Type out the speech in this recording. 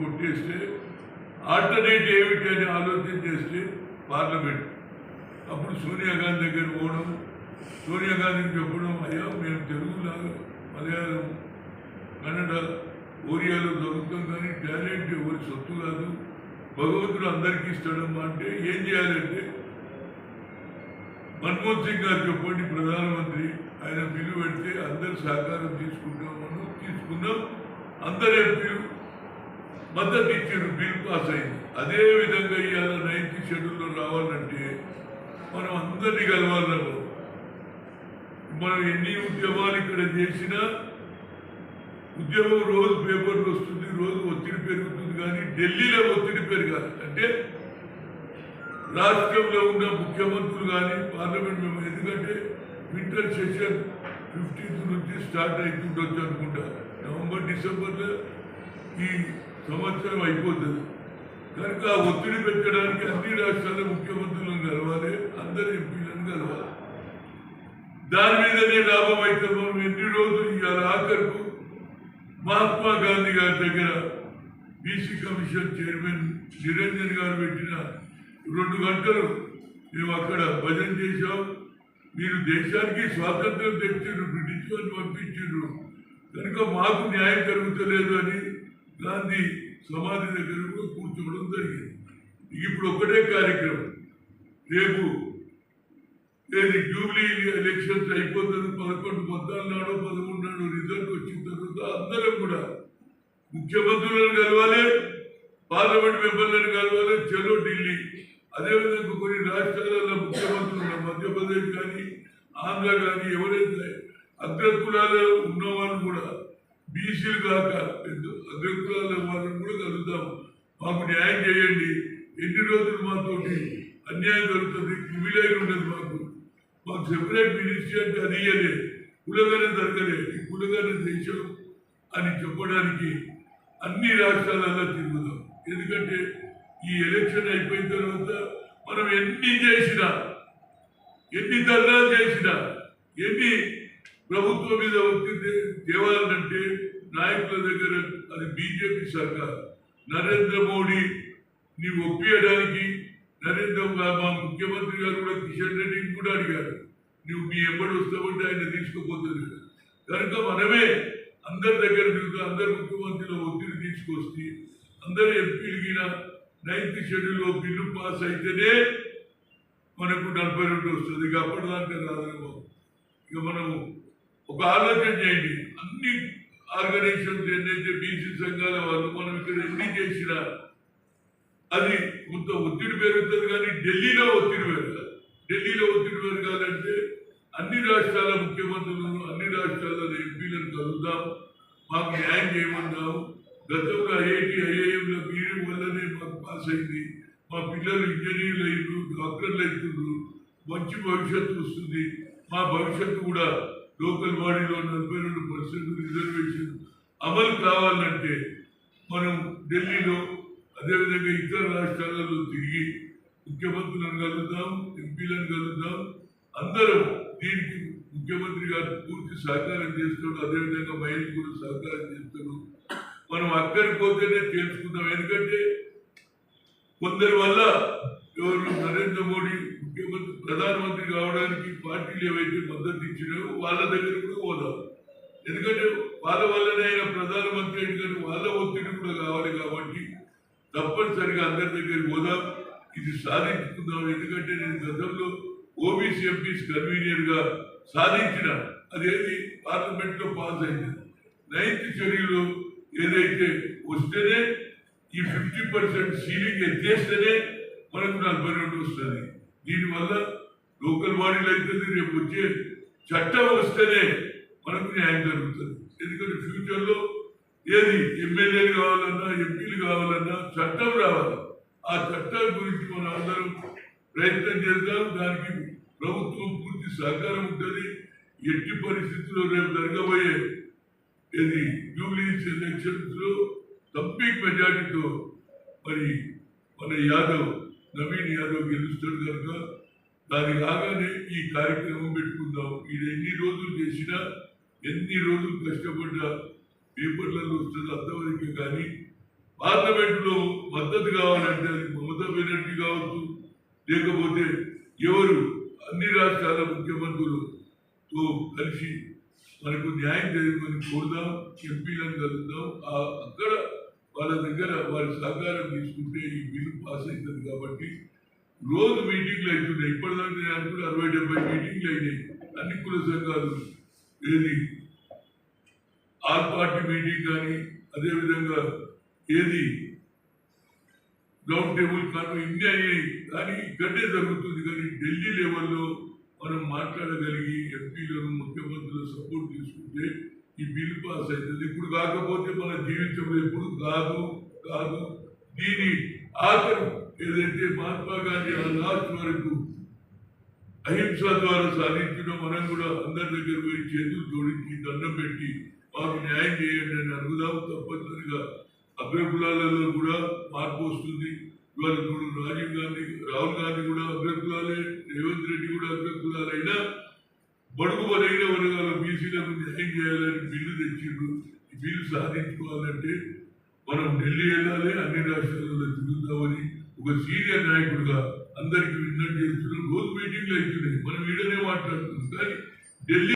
కొట్టేస్తే ఆల్టర్నేట్ ఏమిటి అని ఆలోచన చేస్తే పార్లమెంట్. అప్పుడు సోనియా గాంధీ దగ్గర పోవడం సోనియా గాంధీకి చెప్పడం అయ్యా మేము తెలుగులాగా మలయాళం కన్నడ ఓరియాలో దొరుకుతాం కానీ టాలెంట్ ఎవరి సొత్తు కాదు. భగవంతుడు అందరికీ ఇస్తాడమ్మా. అంటే ఏం చేయాలంటే మన్మోహన్ సింగ్ గారు చెప్పండి ప్రధానమంత్రి ఆయన బిల్లు పెడితే అందరు సహకారం తీసుకుంటాం మనం తీసుకుందాం. అందరు ఎంపీలు మద్దతు ఇచ్చారు బిల్ పాస్ అయింది అదే విధంగా ఇవాళ నైన్త్ షెడ్యూల్లో రావాలంటే మనం అందరినీ కలవాలి మనం ఎన్ని ఉద్యమాలు ఇక్కడ చేసినా ఉద్యమం రోజు పేపర్లు వస్తుంది రోజు ఒత్తిడి పెరుగుతుంది కానీ ఢిల్లీలో ఒత్తిడి పెరగాలి. అంటే రాష్ట్రంలో ఉన్న ముఖ్యమంత్రులు కానీ పార్లమెంట్ మెంబర్ ఎందుకంటే వింటర్ సెషన్ ఫిఫ్టీన్త్ నుంచి స్టార్ట్ అవుతుండొచ్చు అనుకుంటా. నవంబర్ డిసెంబర్లో ఈ సంవత్సరం అయిపోతుంది. కనుక ఆ ఒత్తిడి పెట్టడానికి అన్ని రాష్ట్రాల ముఖ్యమంత్రులను కలవాలి అందరు ఎంపీలను కలవాలి. దాని మీదనే లాభం అయితే మనం ఎన్ని రోజులు ఇవాళ ఆఖరుకు మహాత్మా గాంధీ గారి దగ్గర బీసీ కమిషన్ చైర్మన్ నిరంజన్ గారు పెట్టిన రెండు గంటలు మేము అక్కడ భజన చేశాం. మీరు దేశానికి స్వాతంత్రం తెచ్చారు బ్రిటిష్ వారిని పంపించారు కనుక మాకు న్యాయం జరుగుతలేదు అని గాంధీ సమాధి దగ్గర కూడా కూర్చోవడం జరిగింది. ఇప్పుడు ఒకటే కార్యక్రమం. రేపు ఏది జూబ్లీ ఎలక్షన్స్ అయిపోతుంది పదకొండు పద్నాలుగు నాడు పదకొండు నాడు రిజల్ట్ వచ్చిన తర్వాత అందరం కూడా ముఖ్యమంత్రులను కలవాలి పార్లమెంట్ మెంబర్లను కలవాలి చలో ఢిల్లీ. అదేవిధంగా కొన్ని రాష్ట్రాలలో ముఖ్యమంత్రులు మధ్యప్రదేశ్ కానీ ఆంధ్ర కానీ ఎవరైతే అగ్రకులాలలో ఉన్నవాళ్ళు కూడా బీసీలు కాక పెద్ద అగ్రకులాల వాళ్ళని కూడా కలుగుతాము మాకు న్యాయం చేయండి. ఎన్ని రోజులు మాతోటి అన్యాయం జరుగుతుంది? క్రిమిలైన్ ఉండదు మాకు. మాకు సెపరేట్ మినిస్ట్రీ అంటే అది ఇయ్యలే కులగన ఈ కులగన దేశం అని చెప్పడానికి అన్ని రాష్ట్రాలలో తిరుగుదాం. ఎందుకంటే ఈ ఎలక్షన్ అయిపోయిన తర్వాత మనం ఎన్ని చేసినా ఎన్ని ధర్నాలు చేసినా ఎన్ని ప్రభుత్వం మీద ఒత్తిడి తేవాలంటే నాయకుల దగ్గర అది బీజేపీ సర్కార్. నరేంద్ర మోడీ నీ ఒప్పియడానికి నరేంద్ర మా ముఖ్యమంత్రి గారు కూడా కిషన్ రెడ్డిని కూడా అడిగారు. నువ్వు మీ ఎంబడి వస్తామంటే ఆయన తీసుకుపోతుంది కనుక మనమే అందరి దగ్గర తిరుగుతూ అందరి ముఖ్యమంత్రిలో ఒత్తిడి తీసుకొస్తే అందరు ఎంపీలకిన నైన్త్ షెడ్యూల్లో బిల్లు పాస్ అయితేనే మనకు నలభై రెండు వస్తుంది. ఇక అప్పటిదాకా రాదేమో ఇక మనం ఒక ఆలోచన చేయండి. అన్ని ఆర్గనైజేషన్స్ ఏంటంటే బీసీ సంఘాల వాళ్ళు మనం ఇక్కడ ఎన్ని చేసినా అది కొంత ఒత్తిడి పెరుగుతుంది కానీ ఢిల్లీలో ఒత్తిడి పెరగాలి ఢిల్లీలో ఒత్తిడి పెరగాలంటే అన్ని రాష్ట్రాల ముఖ్యమంత్రులను అన్ని రాష్ట్రాల ఎంపీలను కలుద్దాం. మాకు న్యాయం చేయమన్నాం గతంలో ఐఐటి ఐఐఎంలో బీఈడి వల్లనే మాకు పాస్ అయింది. మా పిల్లలు ఇంజనీర్లు అయ్యారు డాక్టర్లు అవుతున్నారు మంచి భవిష్యత్తు వస్తుంది. మా భవిష్యత్తు కూడా లోకల్ బాడీలో నలభై రెండు పర్సెంట్ రిజర్వేషన్ అమలు కావాలంటే మనం ఢిల్లీలో అదేవిధంగా ఇతర రాష్ట్రాలలో తిరిగి ముఖ్యమంత్రులను కలుద్దాం ఎంపీలను కలుద్దాం. అందరం దీనికి ముఖ్యమంత్రి గారు పూర్తి సహకారం చేస్తాడు అదేవిధంగా మహిళలు కూడా సహకారం చేస్తాడు మనం అక్కడికి పోతేనే తెలుసుకుందాం. ఎందుకంటే కొందరి వల్ల ఎవరు నరేంద్ర మోడీ ముఖ్యమంత్రి ప్రధానమంత్రి కావడానికి పార్టీలు ఏవైతే మద్దతు ఇచ్చినాయో వాళ్ళ దగ్గర కూడా పోదాం ఎందుకంటే వాళ్ళ వల్లనే ఆయన ప్రధానమంత్రి ఎందుకంటే వాళ్ళ ఒత్తిడి కూడా కావాలి కాబట్టి తప్పనిసరిగా అందరి దగ్గరికి పోదాం ఇది సాధించుకుందాం. ఎందుకంటే నేను గతంలో ఓబీసీ ఎంపీస్ కన్వీనియర్గా సాధించిన అదేది పార్లమెంట్లో పాస్ అయింది. నైన్త్ షెడ్యూల్ ఏదైతే వస్తేనే ఈ ఫిఫ్టీ పర్సెంట్ సీలింగ్ ఎత్తేస్తేనే మనకు నలభై రెండు వస్తుంది. దీనివల్ల లోకల్ బాడీలు అవుతుంది రేపు వచ్చే చట్టం వస్తేనే మనకు న్యాయం జరుగుతుంది. ఎందుకంటే ఫ్యూచర్లో ఏది ఎమ్మెల్యేలు కావాలన్నా ఎంపీలు కావాలన్నా చట్టం రావాలి. ఆ చట్టం గురించి మనం అందరం ప్రయత్నం చేద్దాం. దానికి ప్రభుత్వం పూర్తి సహకారం ఉంటుంది. ఎట్టి పరిస్థితుల్లో రేపు జరగబోయే ఇది జూబ్లీస్ ఎలక్షన్స్లో తంపిక్ మెజార్టీతో మరి మన యాదవ్ నవీన్ యాదవ్ గెలుస్తాడు కనుక దాని రాగానే ఈ కార్యక్రమం పెట్టుకుందాం. ఇది ఎన్ని రోజులు చేసినా ఎన్ని రోజులు కష్టపడ్డా పేపర్లలో వస్తుంది అంతవరకు కానీ పార్లమెంట్లో మద్దతు కావాలంటే అది మమతా బెనర్జీ కావచ్చు లేకపోతే ఎవరు అన్ని రాష్ట్రాల ముఖ్యమంత్రులతో కలిసి మనకు న్యాయం జరగమని కోరుదాం ఎంపీలను కలుద్దాం. ఆ- అక్కడ వాళ్ళ దగ్గర వారి సహకారం తీసుకుంటే ఈ బిల్లు పాస్ అవుతుంది కాబట్టి రోజు మీటింగ్లు అవుతున్నాయి. ఇప్పటిదాకా నేను అనుకున్న అరవై డెబ్బై మీటింగ్లు అయినాయి. అన్ని కుల సంఘాలు ఏది? ఆర్ పార్టీ మీటింగ్ కానీ అదేవిధంగా ఏది? రౌండ్ టేబుల్ కానీ ఇన్ని అయ్యాయి కానీ ఇక్కడే జరుగుతుంది. కానీ ఢిల్లీ లెవెల్లో మనం మాట్లాడగలిగి ఎంపీలను ముఖ్యమంత్రుల సపోర్ట్ తీసుకుంటే ఈ బిల్ పాస్ అవుతుంది. ఇప్పుడు కాకపోతే మన జీవితం ఎప్పుడు కాదు కాదు. దీని ఆఖరు ఏదైతే మహాత్మా గాంధీ ఆ లాస్ట్ వరకు అహింస ద్వారా సాధించిన మనం కూడా అందరి దగ్గర పోయి చేతులు జోడించి దండం పెట్టి మాకు న్యాయం చేయండి అని అడుగుదాం తప్పనిసరిగా. అభ్యర్థులలో కూడా మార్పు వస్తుంది. ఇవాళ రాజీవ్ గాంధీ రాహుల్ గాంధీ కూడా అభ్యర్థులాలే రేవంత్ రెడ్డి కూడా అభ్యర్థులాలైనా బడుగు బలైన వర్గాల బీసీలకు న్యాయం చేయాలని బిల్లు తెచ్చిండు ఈ బిల్లు సాధించుకోవాలంటే మనం ఢిల్లీ వెళ్ళాలి అన్ని రాష్ట్రాలలో తిరుగుతామని ఒక సీనియర్ నాయకుడుగా అందరికీ విన్నట్టు చేస్తున్నాం. రోజు మీటింగ్లు అవుతున్నాయి మనం వీడనే మాట్లాడుతున్నాం. కానీ ఢిల్లీ